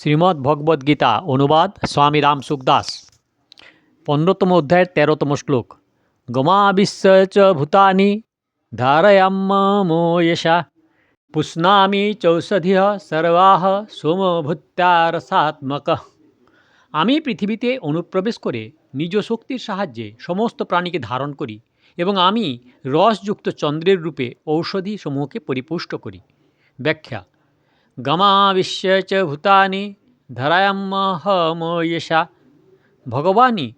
শ্রীমদ্ ভগবদ্ গীতা, অনুবাদ স্বামী রাম সুখদাস পনেরোতম অধ্যায়ের তেরোতম শ্লোক। গমাবিশ্ব চ ভূতানি ধারয়াম্মোয়সা পুষ্ণামি চৌষধিহ সর্বাহ সোমভূত্যারসাত্মক আমি পৃথিবীতে অনুপ্রবেশ করে নিজ শক্তির সাহায্যে সমস্ত প্রাণীকে ধারণ করি এবং আমি রসযুক্ত চন্দ্রের রূপে ঔষধি সমূহকে পরিপুষ্ট করি। ব্যাখ্যা গমাবিশ্য চ ভূতানি ধরায়াম্মহময়সা ভগবানই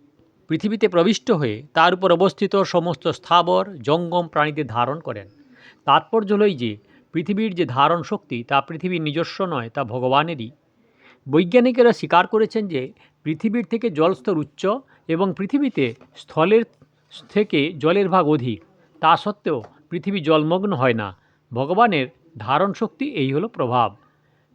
পৃথিবীতে প্রবিষ্ট হয়ে তার উপর অবস্থিত সমস্ত স্থাবর, জঙ্গম প্রাণীদের ধারণ করেন। তাৎপর্য হলই যে, পৃথিবীর যে ধারণ শক্তি, তা পৃথিবীর নিজস্ব নয়, তা ভগবানেরই। বৈজ্ঞানিকেরা স্বীকার করেছেন যে, পৃথিবীর থেকে জলস্তর উচ্চ এবং পৃথিবীতে স্থলের থেকে জলের ভাগ অধিক। তা সত্ত্বেও পৃথিবী জলমগ্ন হয় না। ভগবানের ধারণ শক্তি এই হলো প্রভাব।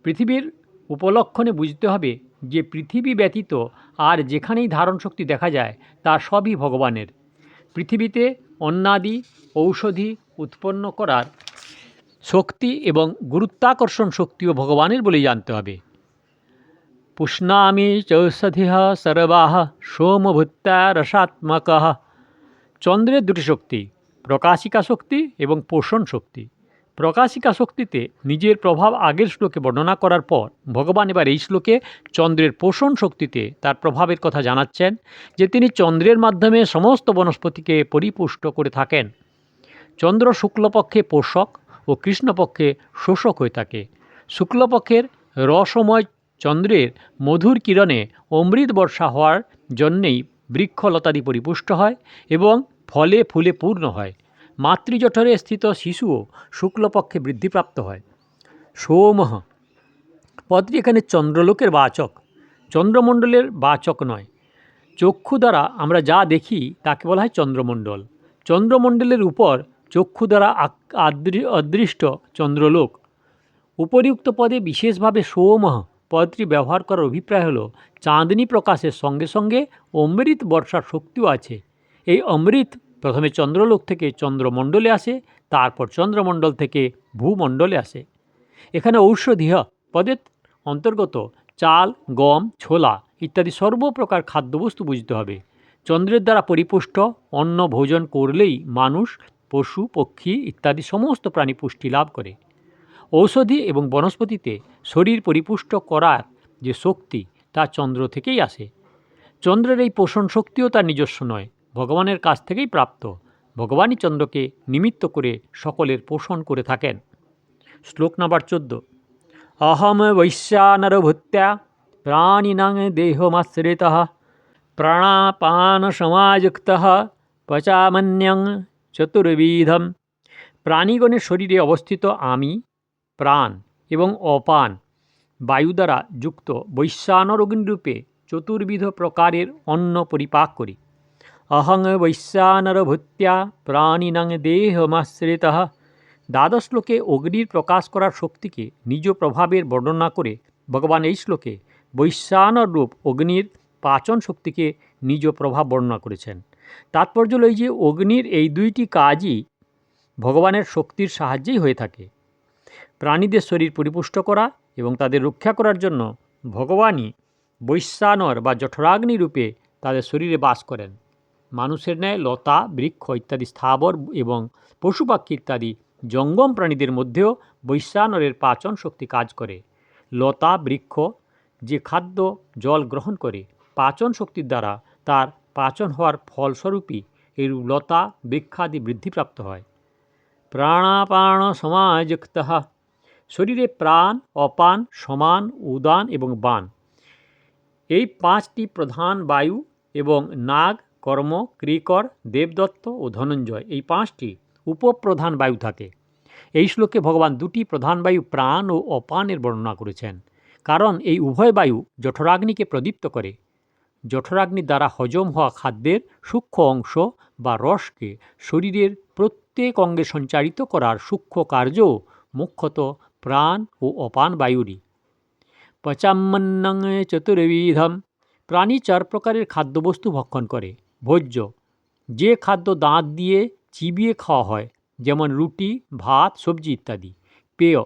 পৃথিবীর উপলক্ষণে বুঝতে হবে যে পৃথিবী ব্যতীত আর যেখানেই ধারণ শক্তি দেখা যায়, তা সবই ভগবানের। পৃথিবীতে অন্নাদি, ঔষধি উৎপন্ন করার শক্তি এবং গুরুত্বাকর্ষণ শক্তিও ভগবানের বলেই জানতে হবে। পুষ্ণামি চৌষধিহ সর্বাহ সোমভূত্যা রসাত্মক। চন্দ্রের দুটি শক্তি, প্রকাশিকা শক্তি এবং পোষণ শক্তি। প্রকাশিকা শক্তিতে নিজের প্রভাব আগের শ্লোকে বর্ণনা করার পর ভগবান এবার এই শ্লোকে চন্দ্রের পোষণ শক্তিতে তার প্রভাবের কথা জানাচ্ছেন, যে তিনি চন্দ্রের মাধ্যমে সমস্ত বনস্পতিকে পরিপুষ্ট করে থাকেন। চন্দ্র শুক্লপক্ষে পোষক ও কৃষ্ণপক্ষে শোষক হয়ে থাকে। শুক্লপক্ষের রসময় চন্দ্রের মধুর কিরণে অমৃত বর্ষা হওয়ার জন্যেই বৃক্ষলতাদি পরিপুষ্ট হয় এবং ফলে ফুলে পূর্ণ হয়। মাতৃজঠরে স্থিত শিশুও শুক্লপক্ষে বৃদ্ধিপ্রাপ্ত হয়। সোমহ পদটি এখানে চন্দ্রলোকের বাচক। চন্দ্রমণ্ডলের বাচক নয়। চক্ষু দ্বারা আমরা যা দেখি তাকে বলা হয় চন্দ্রমণ্ডল। চন্দ্রমণ্ডলের উপর চক্ষু দ্বারা অদৃষ্ট চন্দ্রলোক। উপরিউক্ত পদে বিশেষভাবে সোমহ পদটি ব্যবহার করার অভিপ্রায় হলো, চাঁদনি প্রকাশের সঙ্গে সঙ্গে অমৃত বর্ষার শক্তিও আছে। এই অমৃত প্রথমে চন্দ্রলোক থেকে চন্দ্রমণ্ডলে আসে, তারপর চন্দ্রমণ্ডল থেকে ভূমণ্ডলে আসে। এখানে ঔষধীয় পদের অন্তর্গত চাল, গম, ছোলা ইত্যাদি সর্বপ্রকার খাদ্যবস্তু বুঝতে হবে। চন্দ্রের দ্বারা পরিপুষ্ট অন্ন ভোজন করলেই মানুষ, পশু, পক্ষী ইত্যাদি সমস্ত প্রাণী পুষ্টি লাভ করে। ঔষধি এবং বনস্পতিতে শরীর পরিপুষ্ট করার যে শক্তি তা চন্দ্র থেকেই আসে। চন্দ্রের এই পোষণ শক্তিও তার নিজস্ব নয়। ভগবানের কাছ থেকেই প্রাপ্ত। ভগবানই চন্দ্রকে নিমিত্ত করে সকলের পোষণ করে থাকেন। শ্লোক নাম্বার চোদ্দ। অহম বৈশ্যানরভূত্যা প্রাণিনাং দেহমাশ্রিত প্রাণাপান সমাযুক্ত পচামন্যং চতুর্বিধম। প্রাণীগণের শরীরে অবস্থিত আমি, প্রাণ এবং অপান বায়ু দ্বারা যুক্ত বৈশ্যানর অগ্নিরূপে চতুর্বিধ প্রকারের অন্ন পরিপাক করি। অহং বৈশ্যানরভূত্যা প্রাণিনাং দেহমাশ্রিত দ্বাদশ শ্লোকে অগ্নির প্রকাশ করার শক্তিকে নিজ প্রভাবের বর্ণনা করে ভগবান এই শ্লোকে বৈশ্যানর রূপ অগ্নির পাচন শক্তিকে নিজ প্রভাব বর্ণনা করেছেন। তাৎপর্য হল এই যে অগ্নির এই দুইটি কাজই ভগবানের শক্তির সাহায্যেই হয়ে থাকে। প্রাণীদের শরীর পরিপুষ্ট করা এবং তাদের রক্ষা করার জন্য ভগবানই বৈশ্যানর বা জঠরাগ্নি রূপে তাদের শরীরে বাস করেন। মানুষের ন্যায় লতা, বৃক্ষ ইত্যাদি স্থাবর এবং পশু পাখি ইত্যাদি জঙ্গম প্রাণীদের মধ্যেও বৈশ্যানরের পাচন শক্তি কাজ করে। লতা, বৃক্ষ যে খাদ্য জল গ্রহণ করে, পাচন শক্তির দ্বারা তার পাচন হওয়ার ফলস্বরূপই এই লতা বৃক্ষাদি বৃদ্ধিপ্রাপ্ত হয়। প্রাণাপান সমাযুক্ত শরীরে প্রাণ, অপান, সমান, উদান এবং বান। এই পাঁচটি প্রধান বায়ু এবং নাগ কর্ম, ক্রিকর, দেবদত্ত ও ধনঞ্জয় এই পাঁচটি উপপ্রধান বায়ু থাকে। এই শ্লোকে ভগবান দুটি প্রধান বায়ু প্রাণ ও অপানের বর্ণনা করেছেন। কারণ এই উভয় বায়ু জঠরাগ্নিকে প্রদীপ্ত করে। জঠরাগ্নির দ্বারা হজম হওয়া খাদ্যের সূক্ষ্ম অংশ বা রসকে শরীরের প্রত্যেক অঙ্গে সঞ্চারিত করার সূক্ষ্ম কার্য মুখ্যত প্রাণ ও অপান বায়ুরই। পচাম্মন্নং চতুর্বিধম, প্রাণী চার প্রকারের খাদ্যবস্তু ভক্ষণ করে। ভোজ্য। যে খাদ্য দাঁত দিয়ে চিবিয়ে খাওয়া হয়, যেমন রুটি, ভাত, সবজি ইত্যাদি। পেয়।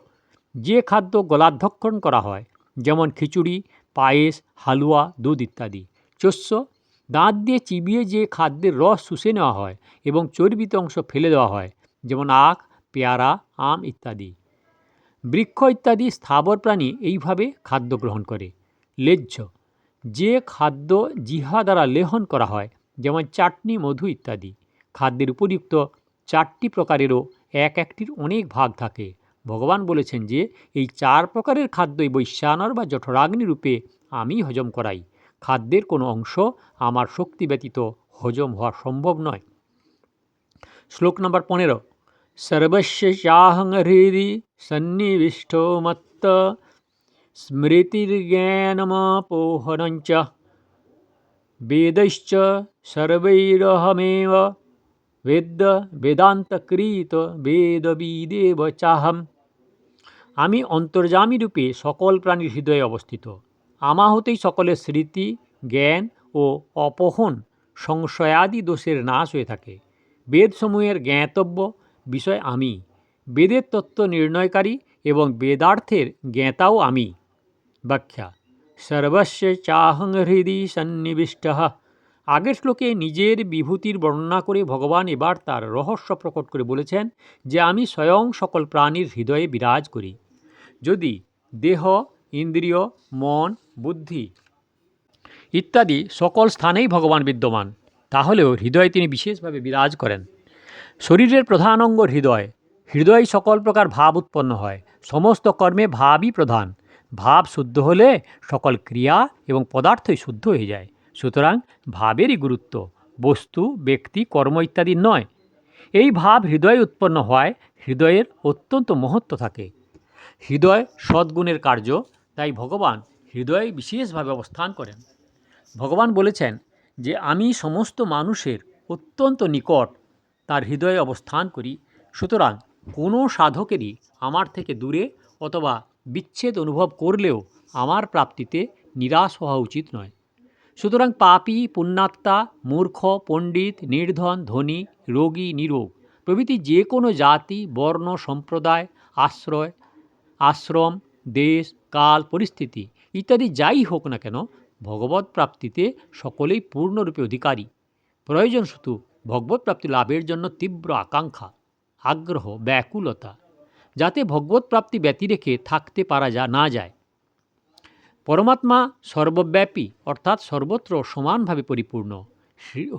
যে খাদ্য গলাধ্যক্ষণ করা হয়, যেমন খিচুড়ি, পায়েস, হালুয়া, দুধ ইত্যাদি। চস্য। দাঁত দিয়ে চিবিয়ে যে খাদ্যের রস শুষে নেওয়া হয় এবং চর্বিত অংশ ফেলে দেওয়া হয়, যেমন আখ, পেয়ারা, আম ইত্যাদি। বৃক্ষ ইত্যাদি স্থাবর প্রাণী এইভাবে খাদ্য গ্রহণ করে। লেজ্জ। যে খাদ্য জিহা দ্বারা লেহন করা হয় যেমন চাটনি, মধু ইত্যাদি। খাদ্যের উপযুক্ত চারটি প্রকারেরও এক একটির অনেক ভাগ থাকে। ভগবান বলেছেন যে, এই চার প্রকারের খাদ্যই বৈশ্যানর বা জঠরাগ্নি রূপে আমি হজম করাই। খাদ্যের কোনো অংশ আমার শক্তি ব্যতীত হজম হওয়া সম্ভব নয়। শ্লোক নম্বর পনেরো। সর্বস্য চাহং হৃদি সন্নিবিষ্ট মত্ত স্মৃতির্জ্ঞানমপোহনঞ্চ। বেদশ্চ সর্বৈরহমেব বেদ বেদান্তকৃত বেদবিদেব চাহম আমি অন্তর্যামী রূপে সকল প্রাণীর হৃদয়ে অবস্থিত। আমা হতেই সকলের স্মৃতি, জ্ঞান ও অপহন, সংশয়াদি দোষের নাশ হয়ে থাকে। বেদসমূহের জ্ঞাতব্য বিষয় আমি। বেদের তত্ত্ব নির্ণয়কারী এবং বেদার্থের জ্ঞাতাও আমি। ব্যাখ্যা সর্বস্য চাহং হৃদি সন্নিবিষ্ট। আগের শ্লোকে নিজের বিভূতির বর্ণনা করে ভগবান এবার তার রহস্য প্রকট করে বলেছেন যে আমি স্বয়ং সকল প্রাণীর হৃদয়ে বিরাজ করি। যদি দেহ, ইন্দ্রিয়, মন, বুদ্ধি ইত্যাদি সকল স্থানেই ভগবান বিদ্যমান, তাহলেও হৃদয়ে তিনি বিশেষভাবে বিরাজ করেন। শরীরের প্রধান অঙ্গ হৃদয়। হৃদয় সকল প্রকার ভাব উৎপন্ন হয়। সমস্ত কর্মে ভাবই প্রধান। ভাব শুদ্ধ হলে সকল ক্রিয়া এবং পদার্থই শুদ্ধ হয়ে যায়। সুতরাং ভাবেরই গুরুত্ব, বস্তু, ব্যক্তি, কর্ম ইত্যাদি নয়। এই ভাব হৃদয়ে উৎপন্ন হয় হৃদয়ের অত্যন্ত মহত্ব থাকে। হৃদয় সদ্গুণের কার্য, তাই ভগবান হৃদয়ে বিশেষভাবে অবস্থান করেন। ভগবান বলেছেন যে, আমি সমস্ত মানুষের অত্যন্ত নিকট তার হৃদয়ে অবস্থান করি। সুতরাং কোনো সাধকেরই আমার থেকে দূরে অথবা বিচ্ছেদ অনুভব করলেও আমার প্রাপ্তিতে নিরাশ হওয়া উচিত নয়। সুতরাং পাপী, পুণ্যাত্মা, মূর্খ, পণ্ডিত, নির্ধন, ধনী, রোগী, নিরোগ প্রভৃতি যে কোনো জাতি, বর্ণ, সম্প্রদায়, আশ্রয়, আশ্রম, দেশ, কাল, পরিস্থিতি ইত্যাদি যাই হোক না কেন ভগবত প্রাপ্তিতে সকলেই পূর্ণরূপে অধিকারী। প্রয়োজন শুধু ভগবত প্রাপ্তি লাভের জন্য তীব্র আকাঙ্ক্ষা, আগ্রহ, ব্যাকুলতা যাতে ভগবত প্রাপ্তি ব্যতি রেখে থাকতে পারা যা, না যায়। পরমাত্মা সর্বব্যাপী, অর্থাৎ সর্বত্র সমানভাবে পরিপূর্ণ।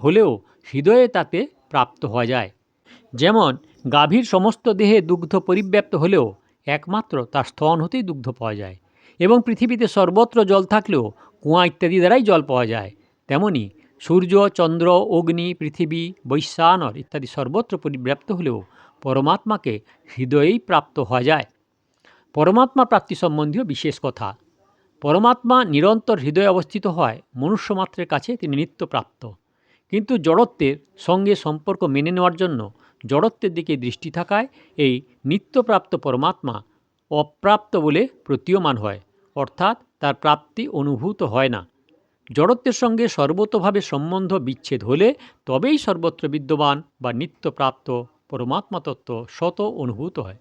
হলেও হৃদয়ে তাতে প্রাপ্ত হওয়া যায়। যেমন, গাভীর সমস্ত দেহে দুগ্ধ পরিব্যাপ্ত হলেও একমাত্র তার স্তন হতেই দুগ্ধ পাওয়া যায় এবং পৃথিবীতে সর্বত্র জল থাকলেও কুয়া ইত্যাদি দ্বারাই জল পাওয়া যায়। তেমনি, সূর্য, চন্দ্র, অগ্নি, পৃথিবী, বৈশ্বানর ইত্যাদি সর্বত্র পরিব্যাপ্ত হলেও পরমাত্মাকে হৃদয়েই প্রাপ্ত হওয়া যায়। পরমাত্মা প্রাপ্তি সম্বন্ধীয় বিশেষ কথা। পরমাত্মা নিরন্তর হৃদয়ে অবস্থিত হয় মনুষ্যমাত্রের কাছে তিনি নিত্য প্রাপ্ত। কিন্তু জড়ত্বের সঙ্গে সম্পর্ক মেনে নেওয়ার জন্য জড়ত্বের দিকে দৃষ্টি থাকায় এই নিত্যপ্রাপ্ত পরমাত্মা অপ্রাপ্ত বলে প্রতীয়মান হয়, অর্থাৎ তার প্রাপ্তি অনুভূত হয় না। জড়ত্বের সঙ্গে সর্বতভাবে সম্বন্ধ বিচ্ছেদ হলে তবেই সর্বত্র বিদ্যমান বা নিত্যপ্রাপ্ত পরমাত্মা তত্ত্ব শত অনুভূত হয়।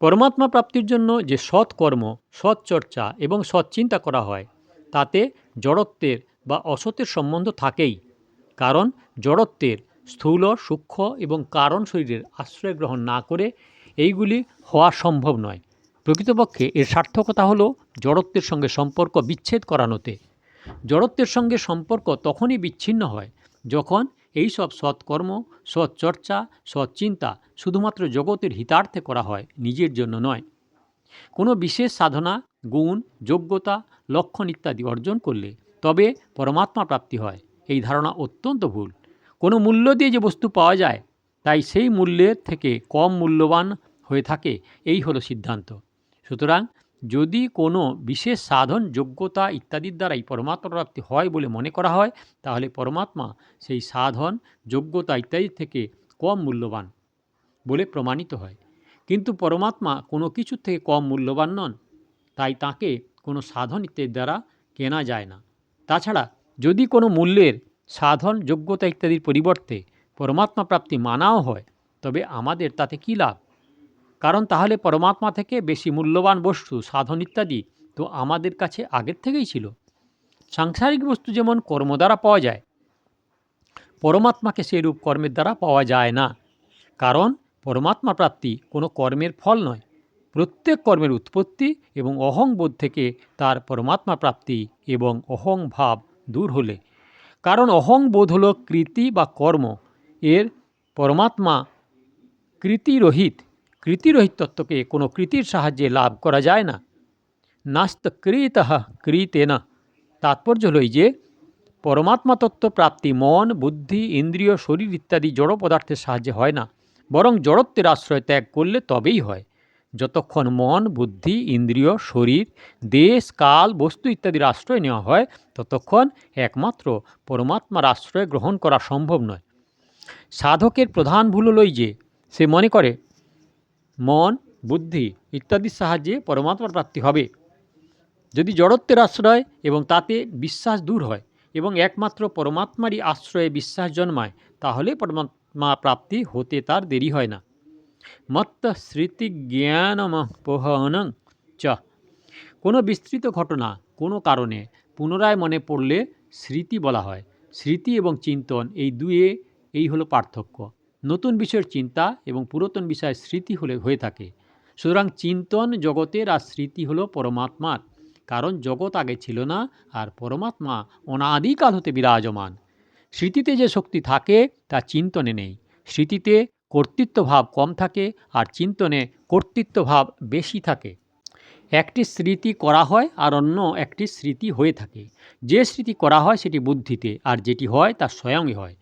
পরমাত্মা প্রাপ্তির জন্য যে সৎকর্ম সৎচর্চা এবং সৎচিন্তা করা হয়, তাতে জড়ত্বের বা অসতের সম্বন্ধ থাকেই। কারণ জড়ত্বের স্থূল, সূক্ষ্ম এবং কারণ শরীরের আশ্রয় গ্রহণ না করে এইগুলি হওয়া সম্ভব নয়। প্রকৃতপক্ষে এর সার্থকতা হলো জড়ত্বের সঙ্গে সম্পর্ক বিচ্ছেদ করানোতে। জড়ত্বের সঙ্গে সম্পর্ক তখনই বিচ্ছিন্ন হয় যখন এই সব সৎকর্ম, সৎচর্চা, সৎচিন্তা শুধুমাত্র জগতের হিতার্থে করা হয়, নিজের জন্য নয়। কোনো বিশেষ সাধনা, গুণ, যোগ্যতা, লক্ষণ ইত্যাদি অর্জন করলে তবে পরমাত্মা প্রাপ্তি হয়। এই ধারণা অত্যন্ত ভুল। কোনো মূল্য দিয়ে যে বস্তু পাওয়া যায়, তাই সেই মূল্যের থেকে কম মূল্যবান হয়ে থাকে, এই হলো সিদ্ধান্ত। সুতরাং যদি কোনো বিশেষ সাধন, যোগ্যতা ইত্যাদির দ্বারাই পরমাত্মা প্রাপ্তি হয় বলে মনে করা হয়, তাহলে পরমাত্মা সেই সাধন, যোগ্যতা ইত্যাদির থেকে কম মূল্যবান বলে প্রমাণিত হয়। কিন্তু পরমাত্মা কোনো কিছুর থেকে কম মূল্যবান নন, তাই তাকে কোনো সাধন ইত্যাদির দ্বারা কেনা যায় না। তাছাড়া যদি কোনো মূল্যের সাধন, যোগ্যতা ইত্যাদির পরিবর্তে পরমাত্মা প্রাপ্তি মানাও হয়, তবে আমাদের তাতে কী লাভ? কারণ তাহলে পরমাত্মা থেকে বেশি মূল্যবান বস্তু, সাধন ইত্যাদি তো আমাদের কাছে আগের থেকেই ছিল। সাংসারিক বস্তু যেমন কর্ম দ্বারা পাওয়া যায়, পরমাত্মাকে সেরূপ কর্মের দ্বারা পাওয়া যায় না। কারণ পরমাত্মা প্রাপ্তি কোনো কর্মের ফল নয়। প্রত্যেক কর্মের উৎপত্তি এবং অহংবোধ থেকে তার পরমাত্মা প্রাপ্তি এবং অহং ভাব দূর হলে। কারণ অহংবোধ হল কৃতি বা কর্ম। এর পরমাত্মা কৃতিরহিত কৃতিরহিত তত্ত্বকে কোনো কৃতির সাহায্যে লাভ করা যায় না। নাস্ত কৃত কৃতেন তাৎপর্য হল যে পরমাত্মা তত্ত্ব প্রাপ্তি মন, বুদ্ধি, ইন্দ্রিয়, শরীর ইত্যাদি জড় পদার্থের সাহায্যে হয় না, বরং জড়ত্বের আশ্রয় ত্যাগ করলে তবেই হয়। যতক্ষণ মন, বুদ্ধি, ইন্দ্রিয়, শরীর, দেশ, কাল, বস্তু ইত্যাদির আশ্রয় নেওয়া হয়, ততক্ষণ একমাত্র পরমাত্মার আশ্রয় গ্রহণ করা সম্ভব নয়। সাধকের প্রধান ভুল হলই যে, সে মনে করে বুদ্ধি ইত্যাদির সাহায্যে পরমাত্মার প্রাপ্তি হবে। যদি জড়ত্বের আশ্রয় এবং তাতে বিশ্বাস দূর হয় এবং একমাত্র পরমাত্মারই আশ্রয়ে বিশ্বাস জন্মায়, তাহলে পরমাত্মা প্রাপ্তি হতে তার দেরি হয় না। মত্ত স্মৃতি জ্ঞানমপহনং চ। কোনো বিস্তৃত ঘটনা, কোনো কারণে পুনরায় মনে পড়লে স্মৃতি বলা হয়। স্মৃতি এবং চিন্তন এই দুয়ে, এই হলো পার্থক্য। নতুন বিষয়ের চিন্তা এবং পুরাতন বিষয়ের স্মৃতি হলে হয়ে থাকে। সুতরাং চিন্তন জগতের আর স্মৃতি হলো পরমাত্মার, কারণ জগৎ আগে ছিল না আর পরমাত্মা অনাদিকাল হতে বিরাজমান। স্মৃতিতে যে শক্তি থাকে, তা চিন্তনে নেই। স্মৃতিতে কর্তৃত্বভাব কম থাকে আর চিন্তনে কর্তৃত্বভাব বেশি থাকে। একটি স্মৃতি করা হয় আর অন্য একটি স্মৃতি হয়ে থাকে। যে স্মৃতি করা হয় সেটি বুদ্ধিতে, আর যেটি হয় তা স্বয়ংই হয়।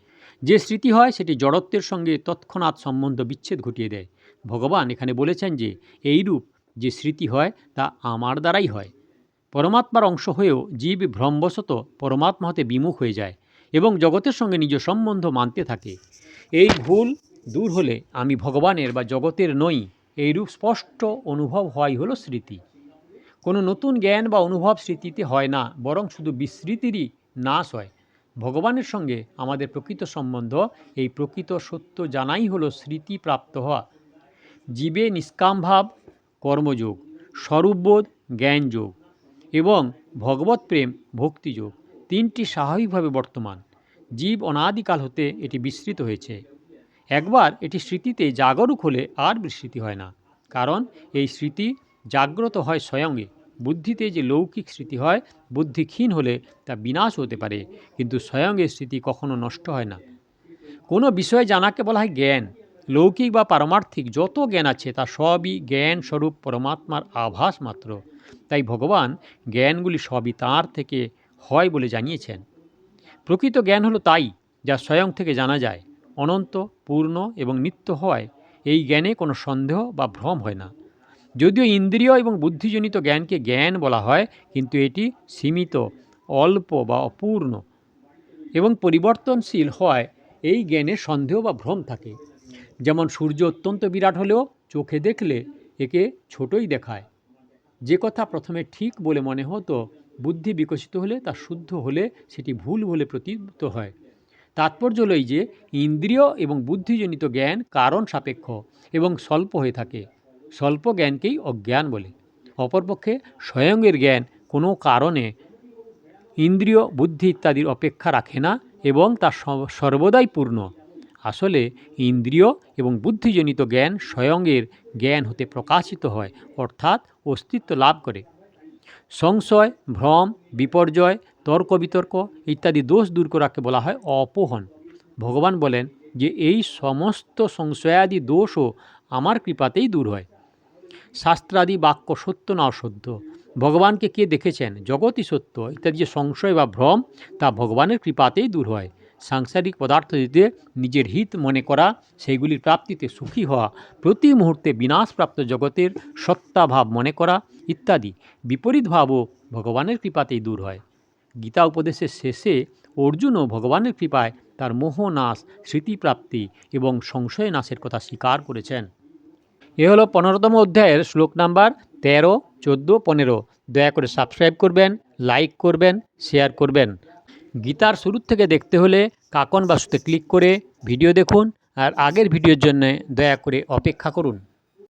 যে স্মৃতি হয় সেটি জড়ত্বের সঙ্গে তৎক্ষণাৎ সম্বন্ধ বিচ্ছেদ ঘটিয়ে দেয়। ভগবান এখানে বলেছেন যে, এইরূপ যে স্মৃতি হয় তা আমার দ্বারাই হয়। পরমাত্মার অংশ হয়েও জীব ভ্রমবশত পরমাত্মা হতে বিমুখ হয়ে যায় এবং জগতের সঙ্গে নিজ সম্বন্ধ মানতে থাকে। এই ভুল দূর হলে আমি ভগবানের বা জগতের নই, এইরূপ স্পষ্ট অনুভব হওয়াই হলো স্মৃতি। কোনো নতুন জ্ঞান বা অনুভব স্মৃতিতে হয় না, বরং শুধু বিস্মৃতিরই নাশ হয়। ভগবানের সঙ্গে আমাদের প্রকৃত সম্বন্ধ, এই প্রকৃত সত্য জানাই হলো স্মৃতি প্রাপ্ত হওয়া। জীবে নিষ্কামভাব কর্মযোগ, স্বরূপবোধ, জ্ঞানযোগ এবং ভগবত প্রেম, ভক্তিযোগ তিনটি স্বাভাবিকভাবে বর্তমান। জীব অনাদিকাল হতে এটি বিস্তৃত হয়েছে। একবার এটি স্মৃতিতে জাগরুক হলে আর বিস্মৃতি হয় না। কারণ এই স্মৃতি জাগ্রত হয় স্বয়ংয়ে বুদ্ধিতে যে লৌকিক স্মৃতি হয় বুদ্ধি ক্ষীণ হলে তা বিনাশ হতে পারে, কিন্তু স্বয়ংয়ের স্মৃতি কখনো নষ্ট হয় না। কোনো বিষয়ে জানাকে বলা হয় জ্ঞান। লৌকিক বা পারমার্থিক যত জ্ঞান আছে, তা সবই জ্ঞান স্বরূপ পরমাত্মার আভাস মাত্র। তাই ভগবান জ্ঞানগুলি সবই তাঁর থেকে হয় বলে জানিয়েছেন। প্রকৃত জ্ঞান হলো তাই, যা স্বয়ং থেকে জানা যায়। অনন্ত, পূর্ণ এবং নিত্য হওয়ায় এই জ্ঞানে কোনো সন্দেহ বা ভ্রম হয় না। যদিও ইন্দ্রিয় এবং বুদ্ধিজনিত জ্ঞানকে জ্ঞান বলা হয়, কিন্তু এটি সীমিত, অল্প বা অপূর্ণ এবং পরিবর্তনশীল হয় এই জ্ঞানে সন্দেহ বা ভ্রম থাকে। যেমন সূর্য অত্যন্ত বিরাট হলেও চোখে দেখলে একে ছোটই দেখায়। যে কথা প্রথমে ঠিক বলে মনে হতো, বুদ্ধি বিকশিত হলে তা শুদ্ধ হলে সেটি ভুল বলে প্রতীত হয়। তাৎপর্য হল এই যে, ইন্দ্রিয় এবং বুদ্ধিজনিত জ্ঞান কারণ সাপেক্ষ এবং স্বল্প হয়ে থাকে। স্বল্প জ্ঞানকেই অজ্ঞান বলে। অপরপক্ষে স্বয়ংয়ের জ্ঞান কোনো কারণে ইন্দ্রিয়, বুদ্ধি ইত্যাদির অপেক্ষা রাখে না এবং তা সর্বদাই পূর্ণ। আসলে ইন্দ্রিয় এবং বুদ্ধিজনিত জ্ঞান স্বয়ংয়ের জ্ঞান হতে প্রকাশিত হয়, অর্থাৎ অস্তিত্ব লাভ করে। সংশয়, ভ্রম, বিপর্যয় তর্ক বিতর্ক ইত্যাদি দোষ দূর করাকে বলা হয় অপোহন ভগবান বলেন যে, এই সমস্ত সংশয়াদি দোষও আমার কৃপাতেই দূর হয়। শাস্ত্রাদি বাক্য সত্য না অসত্য? ভগবানকে কে দেখেছেন? জগৎই সত্য। ইত্যাদি যে সংশয় বা ভ্রম, তা ভগবানের কৃপাতেই দূর হয়। সাংসারিক পদার্থ দিতে নিজের হিত মনে করা, সেইগুলির প্রাপ্তিতে সুখী হওয়া, প্রতি মুহূর্তে বিনাশপ্রাপ্ত জগতের সত্তাভাব মনে করা ইত্যাদি বিপরীত ভাবও ভগবানের কৃপাতেই দূর হয়। গীতা উপদেশের শেষে অর্জুনও ভগবানের কৃপায় তার মোহনাশ, স্মৃতিপ্রাপ্তি এবং সংশয় নাশের কথা স্বীকার করেছেন। এ হলো পনেরোতম অধ্যায়ের শ্লোক নাম্বার তেরো, চোদ্দ, পনেরো। দয়া করে সাবস্ক্রাইব করবেন লাইক করবেন শেয়ার করবেন। গীতার শুরুর থেকে দেখতে হলে কাকন বাসুতে ক্লিক করে ভিডিও দেখুন আর আগের ভিডিওর জন্য দয়া করে অপেক্ষা করুন।